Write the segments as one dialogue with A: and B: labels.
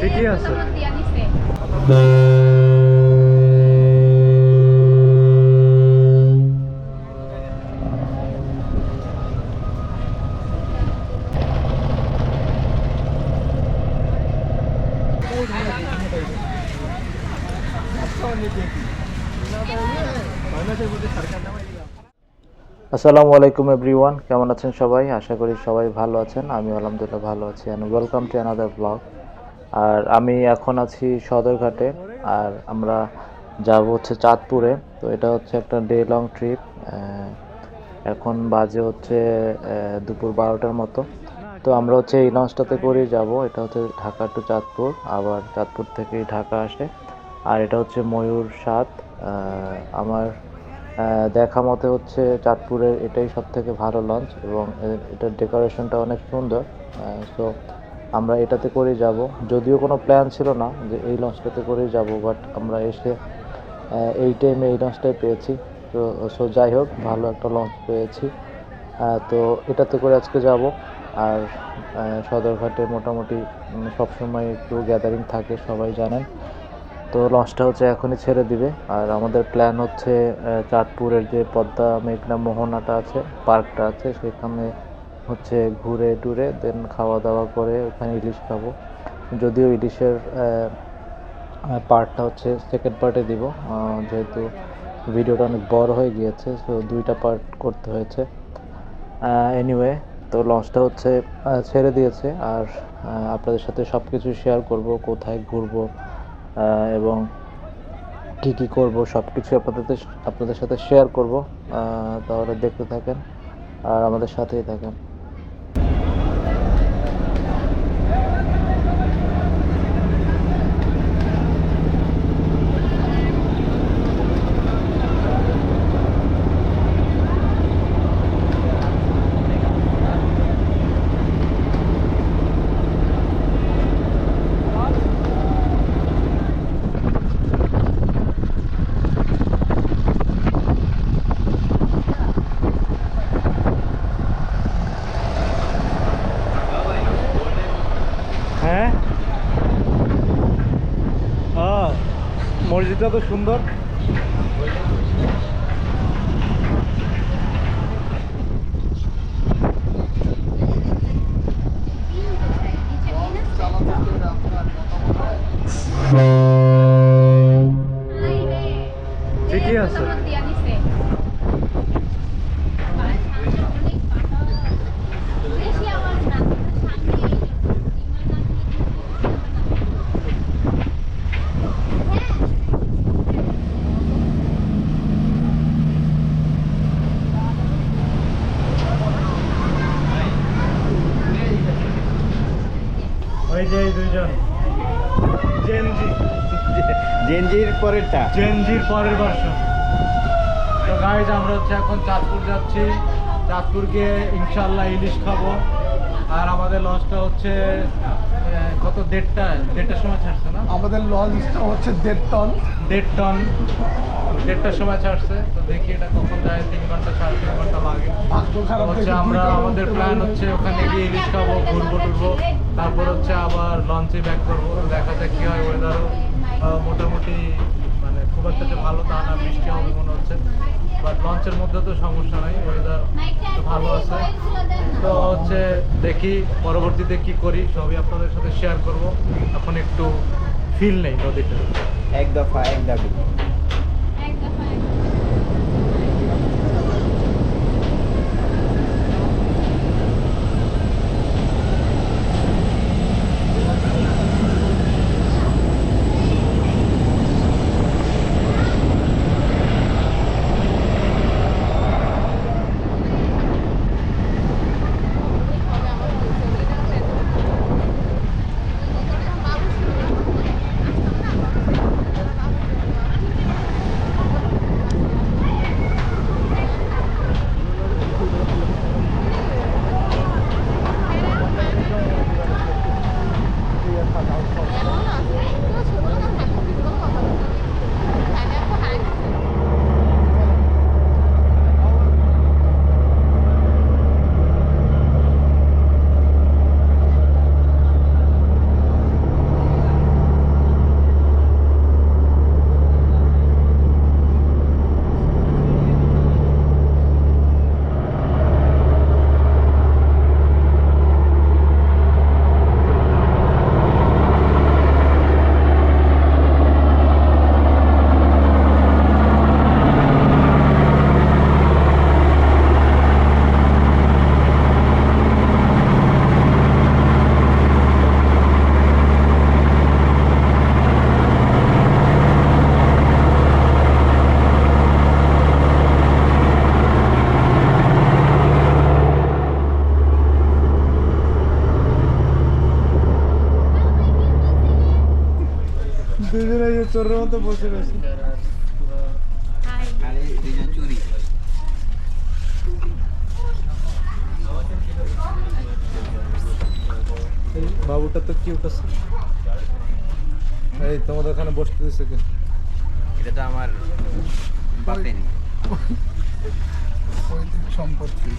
A: Chequeazo.
B: আসসালামু আলাইকুম everyone, কেমন আছেন সবাই? আশা করি সবাই ভালো আছেন। আমি আলহামদুলিল্লাহ ভালো আছি। And welcome to another blog আর আমি এখন আছি সদরঘাটে, আর আমরা যাব হচ্ছে চাঁদপুরে। তো এটা হচ্ছে একটা ডে লং ট্রিপ এখন বাজে হচ্ছে দুপুর বারোটার মতো। তো আমরা হচ্ছে এই লঞ্চটাতে করেই যাব। এটা হচ্ছে ঢাকা টু চাঁদপুর, আবার চাঁদপুর থেকেই ঢাকা আসে। আর এটা হচ্ছে ময়ূর সাত আমার দেখা মতে হচ্ছে চাঁদপুরের এটাই সব থেকে ভালো লঞ্চ এবং এটার ডেকোরেশনটা অনেক সুন্দর। সো আমরা এটাতে করেই যাব। যদিও কোনো প্ল্যান ছিল না যে এই লঞ্চটাতে করেই যাব বাট আমরা এসে এই টাইমে এই লঞ্চটাই পেয়েছি। তো সো যাই হোক, ভালো একটা লঞ্চ পেয়েছি। তো, এটাতে করে আজকে যাব। আর সদরঘাটে মোটামুটি সবসময় একটু গ্যাদারিং থাকে, সবাই জানেন। তো লঞ্চটা হচ্ছে এখনই ছেড়ে দিবে। আর আমাদের প্ল্যান হচ্ছে চাঁদপুরের যে পদ্মা মেঘনা মোহনাটা আছে, পার্কটা আছে, সেখানে হচ্ছে ঘুরে টুরে দেন খাওয়া দাওয়া করে ওখানে ইলিশ খাব। যদিও ইলিশের পার্টটা হচ্ছে সেকেন্ড পার্টে দিব যেহেতু ভিডিওটা অনেক বড় হয়ে গিয়েছে সো দুইটা পার্ট করতে হয়েছে। এনিওয়ে তো লঞ্চটা হচ্ছে ছেড়ে দিয়েছে। আর আপনাদের সাথে সব কিছু শেয়ার করব, কোথায় ঘুরবো এবং কি কি করব সব কিছু আপনাদের আপনাদের সাথে শেয়ার করব। তাহলে দেখতে থাকেন আর আমাদের সাথেই থাকেন
A: হ্যাঁ ও মসজিদটা তো সুন্দর ঠিকই আছে ওই যে দুইজন। জেনজি
C: জেনজির পরেরটা।
A: জেনজির পরের ভার্সন তো গাইজ আমরা হচ্ছে এখন চাঁদপুর যাচ্ছি। চাঁদপুর গিয়ে ইনশাল্লাহ ইলিশ খাব। আর আমাদের লঞ্চটা হচ্ছে কত দেড়টা দেড়টার সময় ছাড়ছে না?
D: আমাদের লঞ্চটা হচ্ছে দেড় টন।
A: দেড় টন। দেড়টার সময় ছাড়ছে তো দেখি এটা কখন যায় তিন ঘণ্টা সাড়ে তিন ঘণ্টা লাগে। হচ্ছে আমরা আমাদের প্ল্যান হচ্ছে ওখানে গিয়ে ইলিশ খাব ঘুরবো টুরবো। তারপর হচ্ছে আবার লঞ্চে ব্যাক করব দেখা যাক কি হয় ওয়েদারও মোটামুটি মানে খুব একটা যে ভালো তা না বৃষ্টি হবে মনে হচ্ছে। বাট লঞ্চের মধ্যে তো সমস্যা নাই ওয়েদার ভালো আছে। তো হচ্ছে দেখি পরবর্তীতে কি করি সবই আপনাদের সাথে শেয়ার করব। এখন একটু ফিল নেই নদীটা
C: এক দফা এক দাবি।
A: চোরের মতো বসে রয়েছে। বাবুটা তো কিউট আছে। এই তোমাদের ওখানে বসতে দিছে কে?
C: এটা তো আমার বাপেরই
D: সম্পত্তি।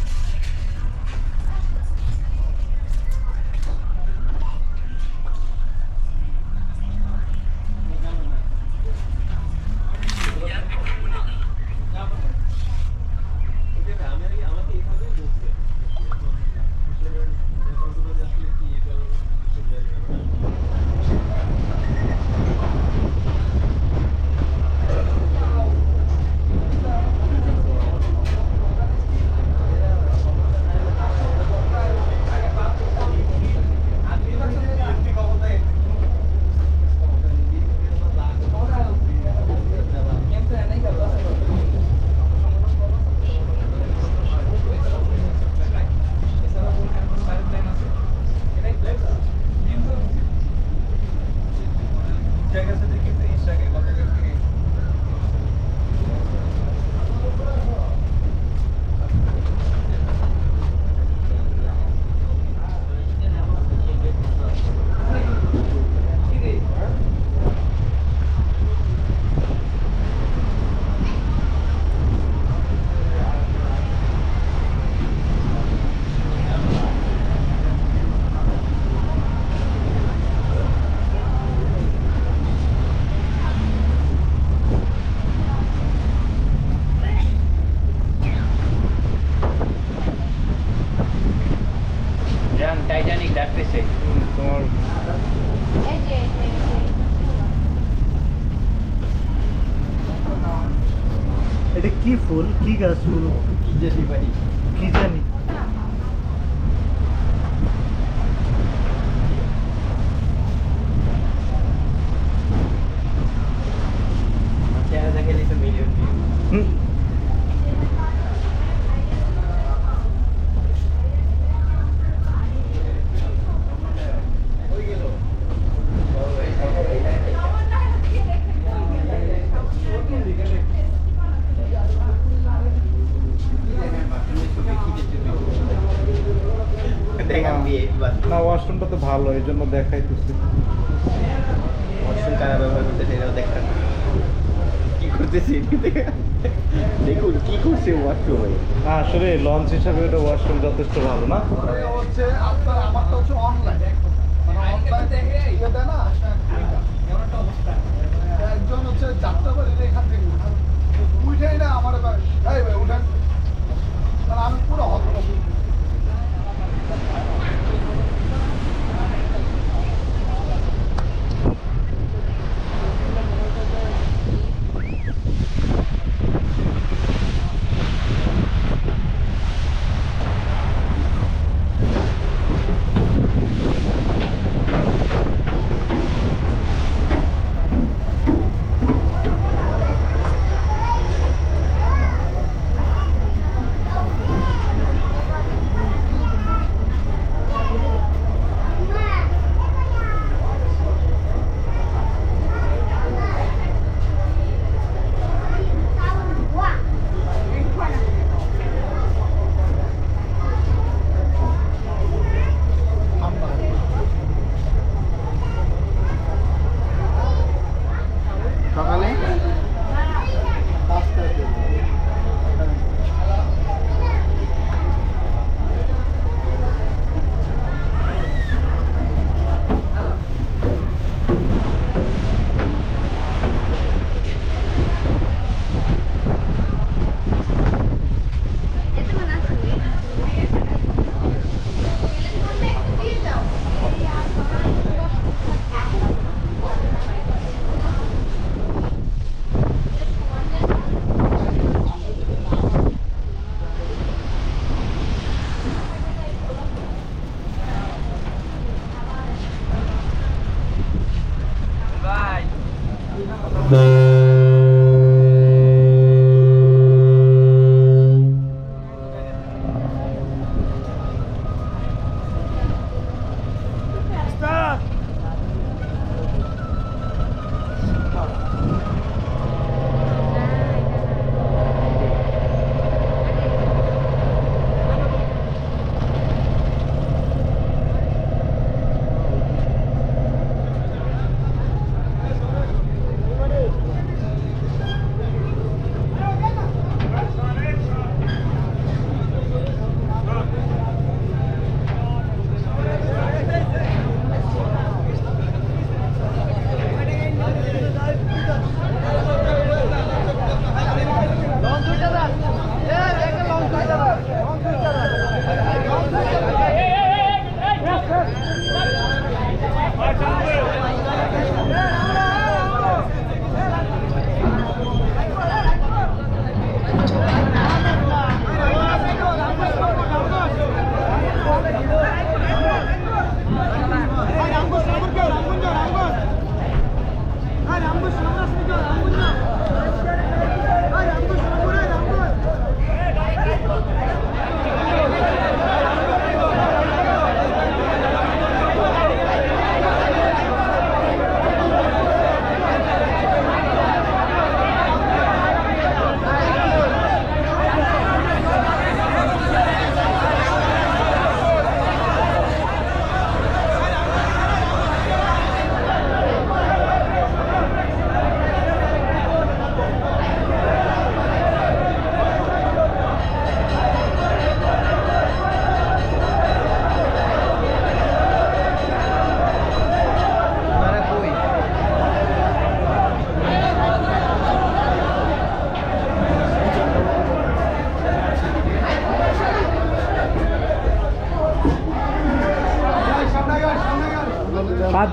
A: কি ফুল কি গাছ ফুল কি জানি না ওয়াশরুমটা তো ভালো এই জন্য দেখাইতেছি।
C: ওয়াশরুম কারা ব্যবহার করতে সেটাও দেখান। কি করতেছি দেখুন কি করছে ওয়াশরুমে
A: না আসলে লঞ্চ হিসাবে এটা ওয়াশরুম যথেষ্ট ভালো না?
D: এটা হচ্ছে আপনার আমারটা হচ্ছে অনলাইন মানে অনলাইন ইয়ে দেয় না একজন হচ্ছে যাত্রা বাড়ি এখান থেকে। উঠান না আমার এবার। এই ভাই উঠেন। মানে আমি পুরো হতবাক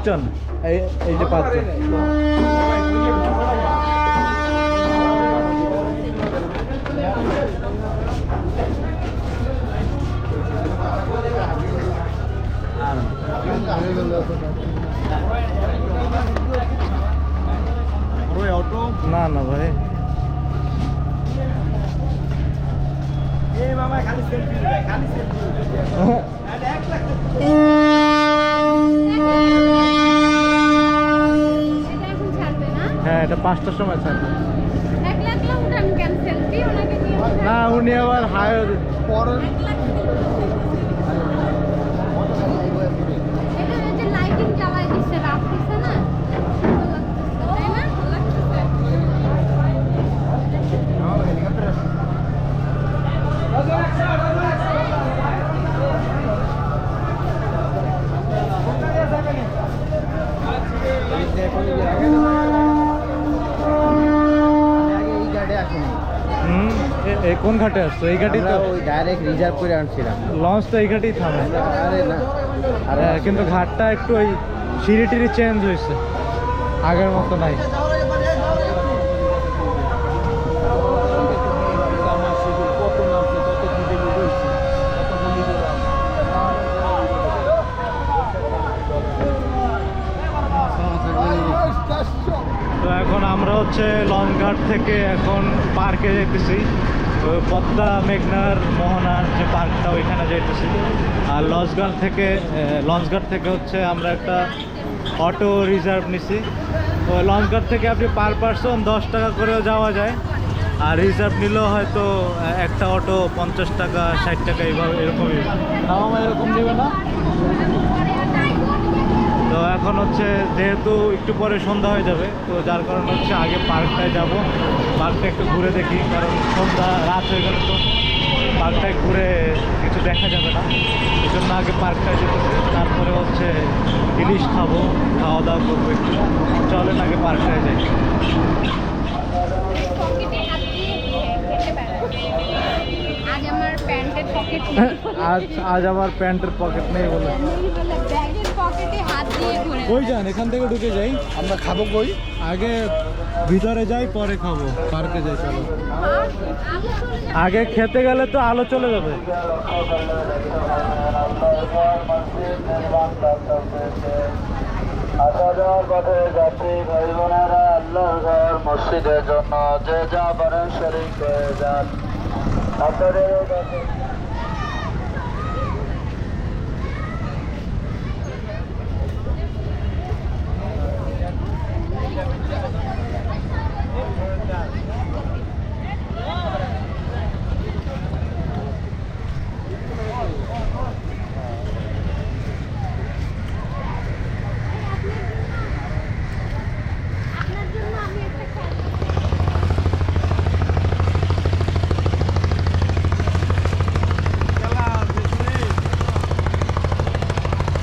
A: পাঁচজন? এই এই যে পাঁচজন। না না ভাই।
E: এটা এখন ছাড়বে না
A: হ্যাঁ এটা পাঁচটার সময় ছাড়বে। না উনি আবার হায়ার
D: পরের
E: একলা এটা ওই যে লাইটিং জ্বালায় দিচ্ছে রাত দিচ্ছে না সুন্দর লাগতেছে, তাই না ভালো লাগতেছে
C: এই গাড়ি আসেনি
A: হুম এ- এই কোন ঘাটে আসছো? এই ঘাটেই তো
C: ওই ডাইরেক্ট রিজার্ভ করে আনছিলাম।
A: লঞ্চ তো এই ঘাটেই থামে।
C: আরে না। আরে
A: কিন্তু ঘাটটা একটু ওই সিঁড়ি টিড়ি চেঞ্জ হয়েছে। আগের মতো নাই। তো এখন আমরা হচ্ছে লঞ্চ ঘাট থেকে এখন পার্কে যেতেছি। পদ্মা, মেঘনার, মোহনার যে পার্কটা ওইখানে যাইতেছি। আর লঞ্চগার থেকে লঞ্চঘাট থেকে হচ্ছে আমরা একটা অটো রিজার্ভ নিছি। তো লঞ্চগার থেকে আপনি পার পার্সন দশ টাকা করেও যাওয়া যায়। আর রিজার্ভ নিলেও হয়তো একটা অটো পঞ্চাশ টাকা, ষাট টাকা এইভাবে, এরকমই। আমার এরকম নেবে না। তো এখন হচ্ছে যেহেতু একটু পরে সন্ধ্যা হয়ে যাবে তো যার কারণে হচ্ছে আগে পার্কটায় যাব। পার্কটা একটু ঘুরে দেখি কারণ সন্ধ্যা রাত হয়ে গেলে তো। পার্কটায় ঘুরে কিছু দেখা যাবে না। এই জন্য আগে পার্কটায় যেতেছি তারপরে হচ্ছে ইলিশ খাব খাওয়া দাওয়া করব একটু। চলেন আগে পার্কটায় যাই।
E: আজ আমার প্যান্টের পকেট
A: নেই। বলে। কই যান? এখান থেকে ঢুকে যাই।
D: আমরা খাব কই?
A: আগে ভিতরে যাই, পরে খাব। পার্কে যাই, চলো।
E: আগে
A: খেতে গেলে তো আলো চলে যাবে।
F: আল্লাহর মসজিদের জন্য যে যা পারেন শরীর হয়ে যান। আপনাদের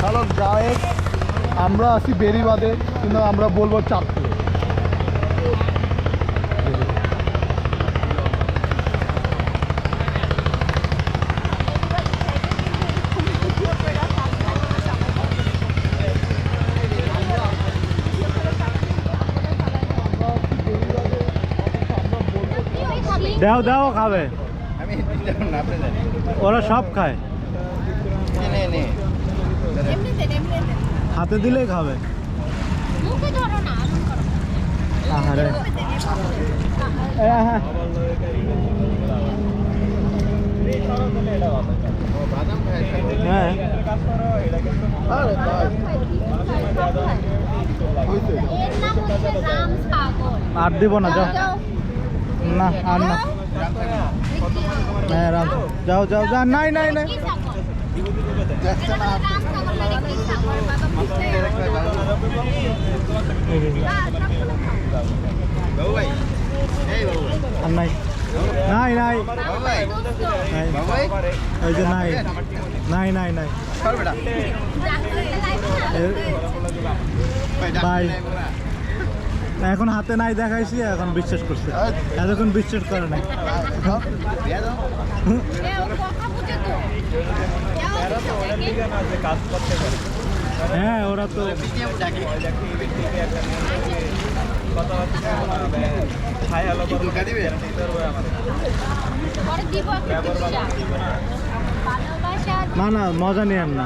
D: চালক গায়েক আমরা আছি বেরিবাদে কিন্তু আমরা বলব চাঁদপুর।
A: দাও দাও খাবে। ওরা সব খায়
C: নে নে
E: এমনিতে এমনিতে
A: হাতে দিলেই খাবে।
E: মুখে ধরো না
A: আহারে। এ, হ্যাঁ। হ্যাঁ।
D: আরে
A: দিব না যাও। না আর না। হ্যাঁ রাম। যাও যাও যাও। নাই নাই নাই আর নাই নাই নাই
C: বাবু ভাই
A: নাই
C: বাবু ভাই
A: এই যে নাই নাই নাই নাই
C: সর বেটা
A: এ-
C: ভাই ডাক
A: Bye.
C: নাই বাবা।
A: না, এখন হাতে নাই দেখাইছি, এখন বিশ্বাস করছে এতক্ষণ বিশ্বাস করে নাই।
C: হ্যাঁ ওরা তো
G: দিবে
E: পরে দিব একটা
C: না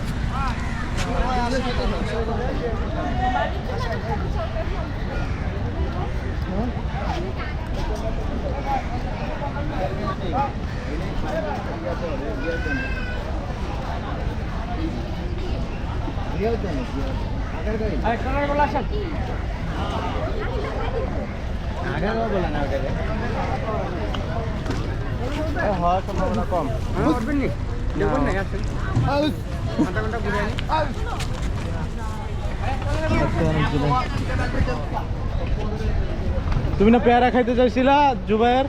C: না
A: এই জুয়ার ভাই এই, চাচা। এই, এই,
C: তুমি না পেয়ারা খাইতে চাইছিলা জুবাইর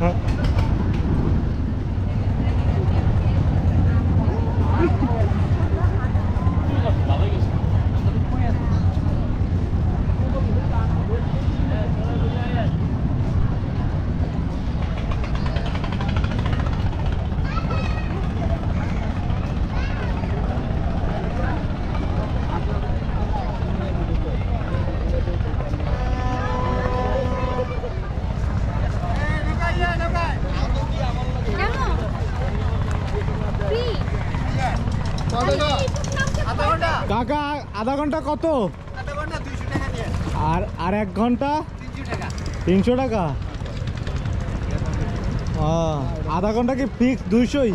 C: হ্যাঁ।
E: কেমন ফ্রি আধা ঘণ্টা
C: কাকা আধা ঘণ্টা কত? আর আর এক ঘণ্টা? তিনশো টাকা। ও, আধা ঘণ্টা কি ফিক্স দুইশোই?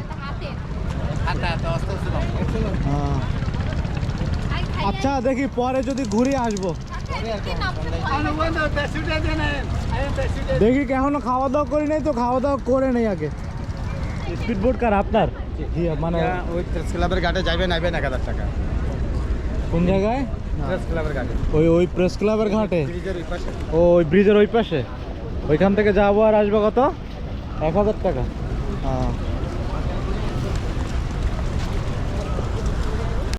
C: আচ্ছা দেখি পরে যদি ঘুরে আসব। দেখি এখনও খাওয়া দাওয়া করি নাই তো খাওয়া দাওয়া করে নেই আগে। স্পিড বোট কার আপনার? মানে
G: ওই ক্লাবের ঘাটে যাবেন আইবেন এক হাজার টাকা।
C: কোন জায়গায়?
G: প্রেস ক্লাবের ঘাটে।
C: ওই ওই প্রেস ক্লাবের ঘাটে?
G: ওই
C: ও ওই ব্রিজের ওই পাশে? ওইখান থেকে যাব আর আসব কত? এক হাজার টাকা। হ্যাঁ।